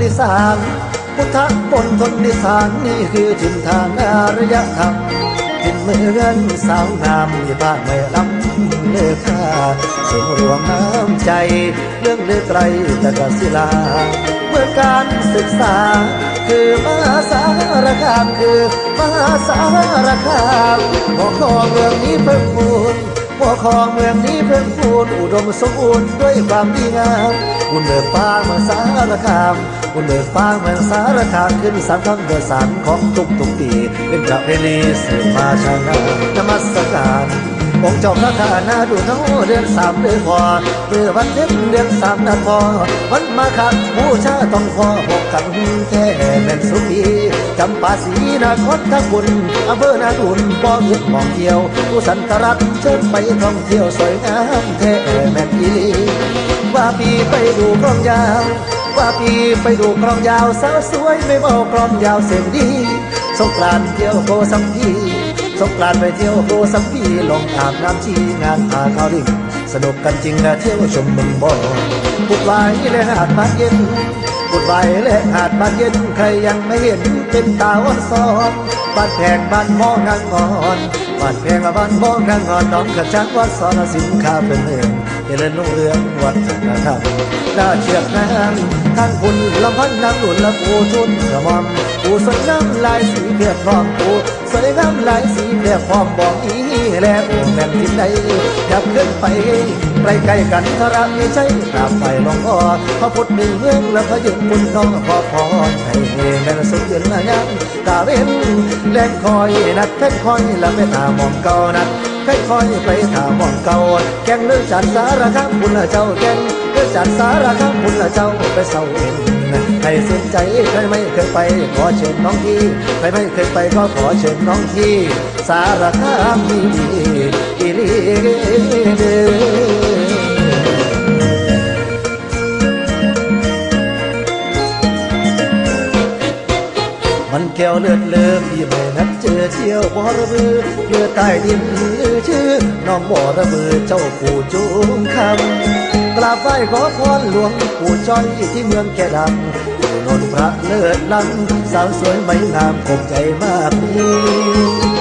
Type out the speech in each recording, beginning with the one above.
นิสานพุทธบนทนนิสานนี่คือถิ่นทางอารยธรรมถิ่นเมืองสาวงามที่บ้านไม่ลำเลือค่าสูงรวมน้ำใจ เรื่องเลือไกลแต่กศิลา เมื่อการศึกษา คือมหาสารคามคือมหาสารคามหัวข้อเมืองนี้เพิ่มพูนหัวข้อเมืองนี้เพิ่มพูนอุดมสมบูรณ์ด้วยความดีงามบุญเบิกฟ้ามืองสารคาม คุณเบิกฟ้าเมืองสารคามขึ้นสามคำเดือสามของทุกทุกปี เป็นประเพณีสืบมาชานานมัสการ องค์เจ้าพระธานาดูเท่าเดือนสามเดือนพอเมื่อวันเพ็ญเดือนสามนัดพอวันมาคัดบูชาต้องพอหกขันแท้แม่นสุขีจำปาสีนาคตทักบุญอำเภอนาดุนบ่หยุดมองเที่ยว ผู้สันตรักเชิญไปท่องเที่ยวสวยงามแท้แม่นอีลีว่าปีไปดูกลองยาวว่าปีไปดูกลองยาวสาวสวยไม่เบากลองยาวเสียงดีสงกรานเที่ยวโกสัมพี สงกรานไปเที่ยวโกสัมพีลงอาบน้ำชีงานพาเขาดิ่งสนุกกันจริงนะเที่ยวชมเมึงบ่อพุดไว้และหาดบานเย็นพุดไว้และหาดบานเย็นใครยังไม่เห็นเป็นตาวันซ้อนบ้านแพงบ้านมองนางงอนบ้านแพงกับบ้านมองนางงอนน้องกระชักวัดสอนสินค้าเป็นเมืองเจริญรุ่งเรืองวัฒนธรรมน่าเชือกนาง ท่านคุณลำพันนางหลุนและปูชุนกระหม่อมปูสวยงามลายสีเพียบพร้อมปูสวยงามลายสีแค่พร้อมบอกอีแล้วแม่นที่ไหนอยากขึ้นไปไปใกล้กันทระไม่ใช่กราบไปหลวงพ่อพระพุทธมีเมืองและพระยุบุญน้องขอพรให้แม่นสุขเดืนละยังตาเว้นแรงคอยนัดเพชรคอยและไม่ตามองเก่านัด คอยไปถามองเก่าแกงเลือจัดสารคามคุณเจ้าแกงเลือจัดสารคามคุณเจ้าไปเศร้าเอ็นใครสนใจใครไม่เคยไปขอเชิญน้องที่ใครไม่เคยไปก็ขอเชิญน้องที่ สารคามดีอีหลีเด้ มันแก้วเลือดเลิฟพี่ไม่นัดเจอเที่ยวบอระบือเลือใต้ดินลือชื่อน้องบอระบือเจ้าปู่จูงคำกราบไหว้ขอพรหลวงปู่จ้อยที่เมืองแก่ดำอยู่นนท์ พระเลิศลังสาวสวยไม่งามคงใจมากมี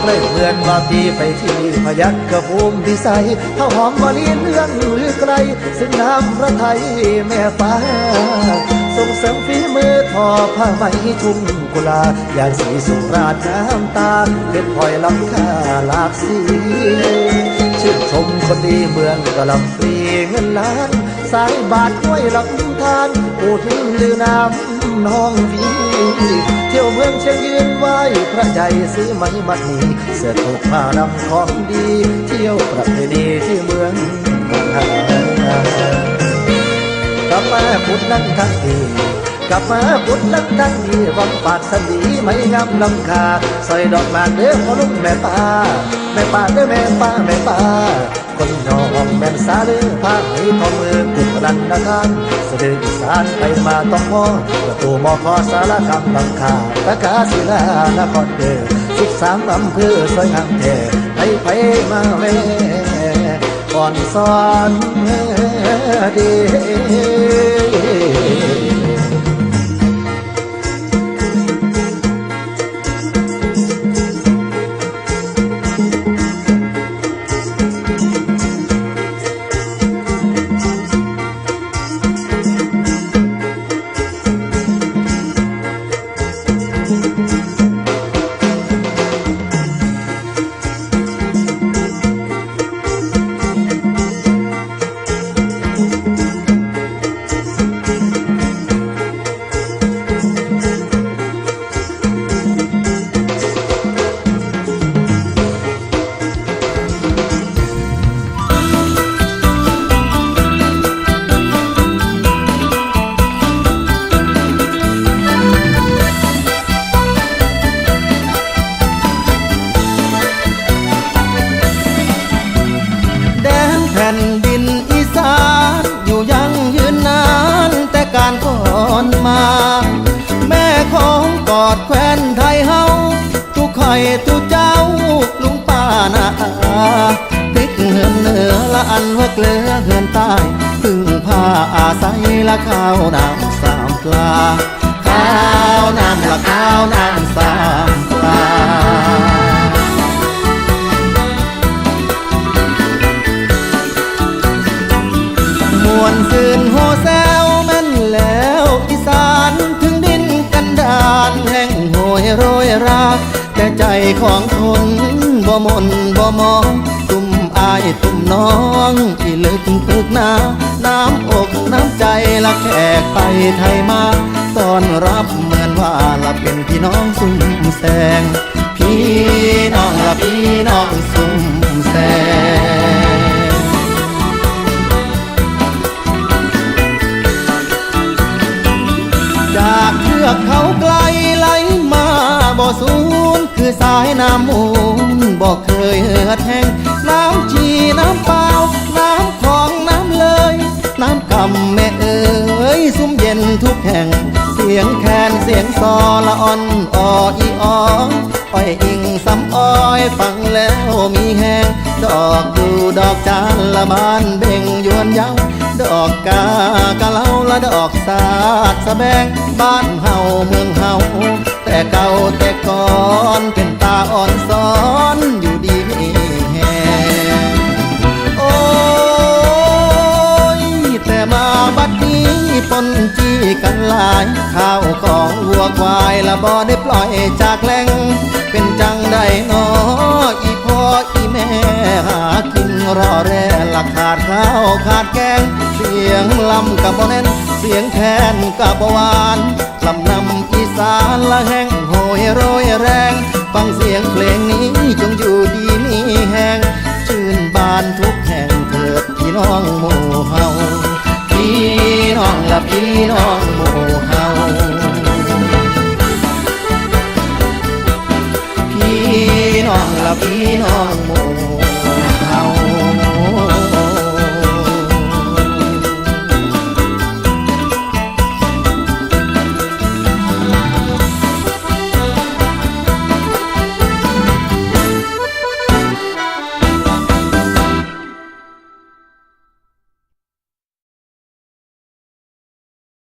ใกล้เพื่อนว่าพี่ไปที่พยัคฆภูมิพิสัยข้าหอมวลีเลื่อนหรือไกล ซึ่งน้ำพระไทยแม่ฟ้าส่งเสริมฝีมือทอผ้าไหมชุ่มกุลาอย่างสีสุราชน้ำตาเพชรพลอยลำค่าหลากสีชื่นชมคนดีเมืองกะลำปรีเงินล้าน สายบาทห้วยลำธารอูถึงลือน้ำ น้องพีเที่ยวเมืองเชียงยืนไหวพระใหญ่ซื้อไหมมัดนีเสื้อถูกผ้าดำของดี เที่ยวประเพณีที่เมืองมหากลับมาพุทธนั่งทั้งที กลับมาพุทธลังทั้งทีวังปากสันดีไม่งามลำคาใส่ดอกหมากเด้อพ่อลุงแม่ป้าแม่ป้าเด้อแม่ป้าแม่ป้าคนยอมแม่นสาเด้อผ้าให้ทอมือกุดรันนาคารสะดืออีสานไปมาต้องพอประตูมอคอสารคำลังคาตะกาศิลานครเด้อสิบสามอำเภอสวยงามแท้ไปไปมาแม่ก่อนสอนดีแด อยทุเจ้าลุงป้านาพริกเหินเหนือละอันว่าเกลือเหินใต้พึ่งผ้าอาศัยละข้าวน้ำสามกลาข้าวน้ำละข้าวน้ำสามกลามวนซืนโฮแซวมันแล้วอีสาน ถึงดินกันดานแห่งโหยโรยรา ใจของคนบ่มนบ่มองตุ่มอายตุ่มน้องที่ลึกตึกหนาน้ำอกน้ำใจละแขกไปไทยมาต้อนรับเหมือนว่าละเป็นพี่น้องซุ่มแซงพี่น้องละพี่น้องซุ่มแซงจากเทือกเขาไกล คือสายน้ำมูลบ่เคยเหือดแห้งน้ำชีน้ำเปล่า น้ำของน้ำเลย น้ำกำแม่เอ๋ยซุ้มเย็นทุกแห่ง เสียงแคนเสียงซอละอ่อนอออีอออ้อยอิงสำอ้อยฟังแล้วมีแหงดอกดูดอกจานละบานเบ่งยวนเย้าดอกกากะเล่าละดอกสาดสะแบงบ้านเฮาเมืองเฮา แต่เก่าแต่ก่อนเป็นตาอ่อนซ้อนอยู่ดีแฮงโอ้ยแต่มาบัดนี้ปนจี้กันหลายข้าวของวัวควายละบ่ได้ปล่อยจากแหล่งเป็นจังได้นออีพ่ออีแม่หากินรอแร่ละขาดข้าวขาดแกง เสียงลำกับบ่แน่นเสียงแคนกับบ่หวานลำนำอีสานละแห้ง ยโรยแรงฟังเสียง